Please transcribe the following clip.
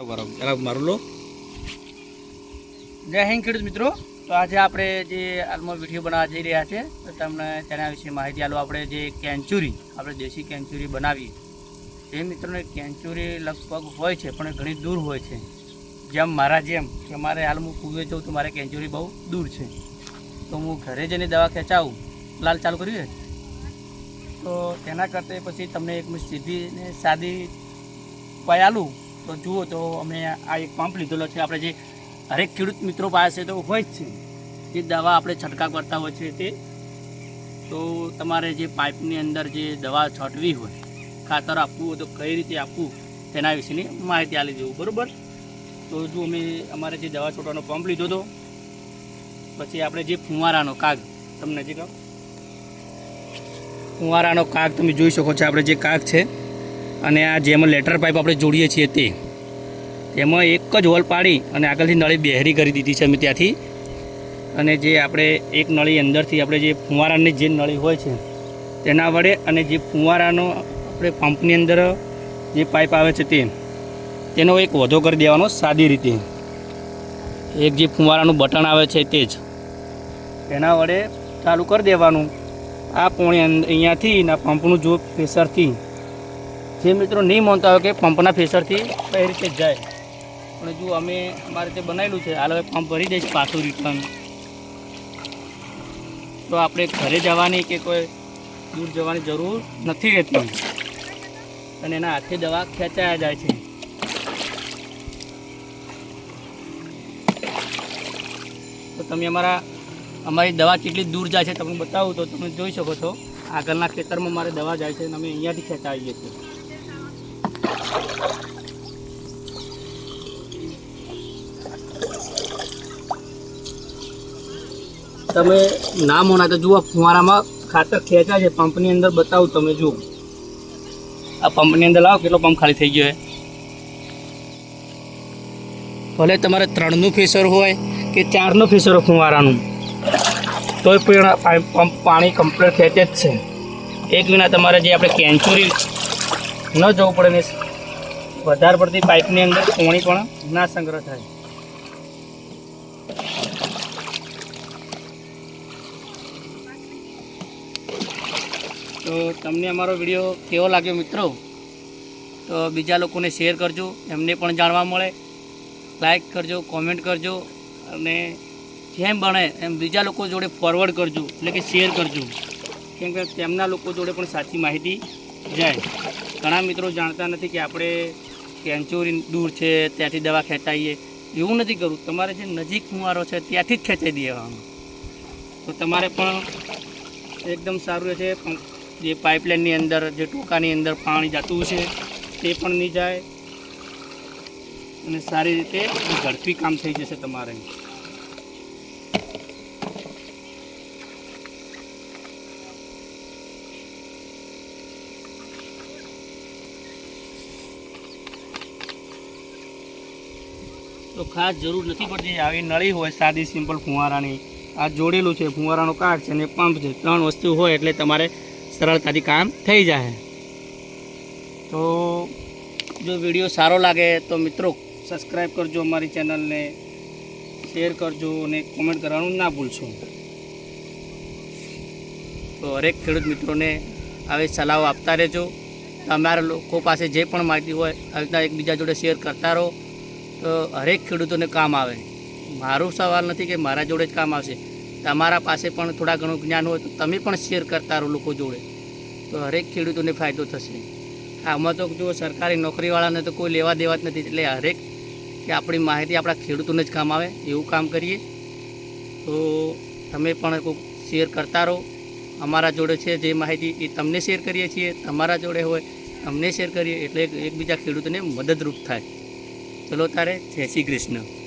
બરાબર જરા મારું લો. જય હિન્દ ખેડૂત મિત્રો. તો આજે આપણે જે હાલમાં વીડિયો બનાવવા જઈ રહ્યા છે, તો તમને તેના વિશે માહિતી આલો. આપણે જે કેન્ચુરી, આપણે દેશી કેન્ચુરી બનાવીએ. એ મિત્રોને કેન્ચુરી લગભગ હોય છે, પણ ઘણી દૂર હોય છે. જેમ મારા જેમ, કે મારે હાલ હું કુવે જઉં તો મારે કેન્ચુરી બહુ દૂર છે. તો હું ઘરે જઈને દવા ખેંચાવું. લાલ ચાલુ કરીએ તો તેના કરતાં પછી તમને એક સીધી ને સાદી ઉપાય આલું. તો જુઓ તો અમે આ એક પંપ લીધેલો છે. આપણે જે હરેક ખેડૂત મિત્રો પાસે તો હોય જ છે. જે દવા આપણે છંટકાવ કરતા હોય છે તે. તો તમારે જે પાઇપની અંદર જે દવા છાંટવી હોય, ખાતર આપવું હોય તો કઈ રીતે આપવું તેના વિશેની માહિતી આપી દેવું, બરાબર? તો જો અમે અમારે જે દવા છોટવાનો પંપ લીધો હતો પછી આપણે જે ફુવારાનો કાગ, તમને જે કહો? ફુવારાનો કાગ તમે જોઈ શકો છો. આપણે જે કાગ છે અને આ જેમાં લેટર પાઇપ આપણે જોડીએ છીએ તે, તેમાં એક જ હોલ પાડી અને આગળથી નળી બેહરી કરી દીધી છે અમે ત્યાંથી. અને જે આપણે એક નળી અંદરથી આપણે જે ફુવારાની જે નળી હોય છે, તેના વડે અને જે ફુવારાનો આપણે પંપની અંદર જે પાઇપ આવે છે તે, તેનો એક વધો કરી દેવાનો સાદી રીતે. એક જે ફુવારાનું બટન આવે છે તે જ, તેના વડે ચાલુ કરી દેવાનું. આ પોણી અહીંયાથી ના પંપનું જો પ્રેશરથી જે મિત્રો નહીં માનતા હોય કે પંપના ફેસરથી કઈ રીતે જાય. પણ જો અમે અમારે રીતે બનાવેલું છે, હાલ હવે પંપ ભરી દઈશ પાછું રિટર્ન તો આપણે ઘરે જવાની કે કોઈ દૂર જવાની જરૂર નથી રહેતી. અને એના હાથે દવા ખેંચાયા જાય છે. તો તમે અમારા, અમારી દવા કેટલી દૂર જાય છે તમને બતાવું તો તમે જોઈ શકો છો. આગળના ખેતરમાં મારે દવા જાય છે અને અમે અહીંયાથી ખેંચાવીએ છીએ. તમે ના મોના તો જુઓ, ફુવારામાં ખાતર ખેંચાય છે, પંપની અંદર બતાવું તમે, જુઓ. આ પંપની અંદર લાવો, કેટલો પંપ ખાલી થઈ ગયો ભલે તમારે ત્રણનું ફેસર હોય કે ચારનું ફેસર હોય ફુવારાનું, તોય પણ પંપ પાણી કમ્પ્લીટ ખેંચે જ છે. એક વિના તમારે જે આપણે કેન્ચુરી ન જવું પડે ને વધારે પડતી પાઇપની અંદર પાણી પણ ના સંગ્રહ થાય. તો તમને અમારો વીડિયો કેવો લાગ્યો મિત્રો? તો બીજા લોકોને શેર કરજો, એમને પણ જાણવા મળે. લાઈક કરજો, કોમેન્ટ કરજો અને જેમ બને એમ બીજા લોકો જોડે ફોરવર્ડ કરજો, એટલે કે શેર કરજો. કેમ કે તેમના લોકો જોડે પણ સાચી માહિતી જાય. ઘણા મિત્રો જાણતા નથી કે આપણે કેન્ચુરી દૂર છે, ત્યાંથી દવા ખેંચાઈએ. એવું નથી કરવું તમારે જે નજીક કુંવારો છે, ત્યાંથી જ ખેંચાઈ દેવાનું તો તમારે પણ એકદમ સારું રહેશે. પણ જે પાઇપલાઇનની અંદર, જે ટોકાની અંદર પાણી જતું છે, તે પણ નહીં જાય. અને સારી રીતે ઝડપી કામ થઈ જશે તમારે. તો ખાસ જરૂર નથી પડતી. આવી નળી હોય સાદી, સિમ્પલ ફુવારાની. આ જોડેલું છે, ફુવારાનો કાચ છે અને પંપ છે. ત્રણ વસ્તુ હોય એટલે તમારે સરળતાથી કામ થઈ જાય તો જો વીડિયો સારો લાગે તો મિત્રો સબસ્ક્રાઈબ કરજો અમારી ચેનલને, શેર કરજો અને કોમેન્ટ કરવાનું ના ભૂલશો. તો હરેક ખેડૂત મિત્રોને આવી સલાહો આપતા રહેજો. તમારા લોકો પાસે જે પણ માહિતી હોય, આવી એકબીજા જોડે શેર કરતા રહો. હરેક ખેડૂતોને કામ આવે. મારો સવાલ નથી કે મારા જોડે જ કામ આવશે. તમારા પાસે પણ થોડા ઘણું જ્ઞાન હોય તો તમે પણ શેર કરતા રહો લોકો જોડે. તો હરેક ખેડૂતોને ફાયદો થશે. આમાં તો જો સરકારી નોકરીવાળાને તો કોઈ લેવા દેવા જ નથી. એટલે હરેક કે આપણી માહિતી આપણા ખેડૂતોને જ કામ આવે. એવું કામ કરીએ તો તમે પણ કોઈક શેર કરતા રહો. અમારા જોડે છે જે માહિતી એ તમને શેર કરીએ છીએ. તમારા જોડે હોય, અમને શેર કરીએ. એટલે એકબીજા ખેડૂતોને મદદરૂપ થાય. ચલો તારે જય શ્રી કૃષ્ણ.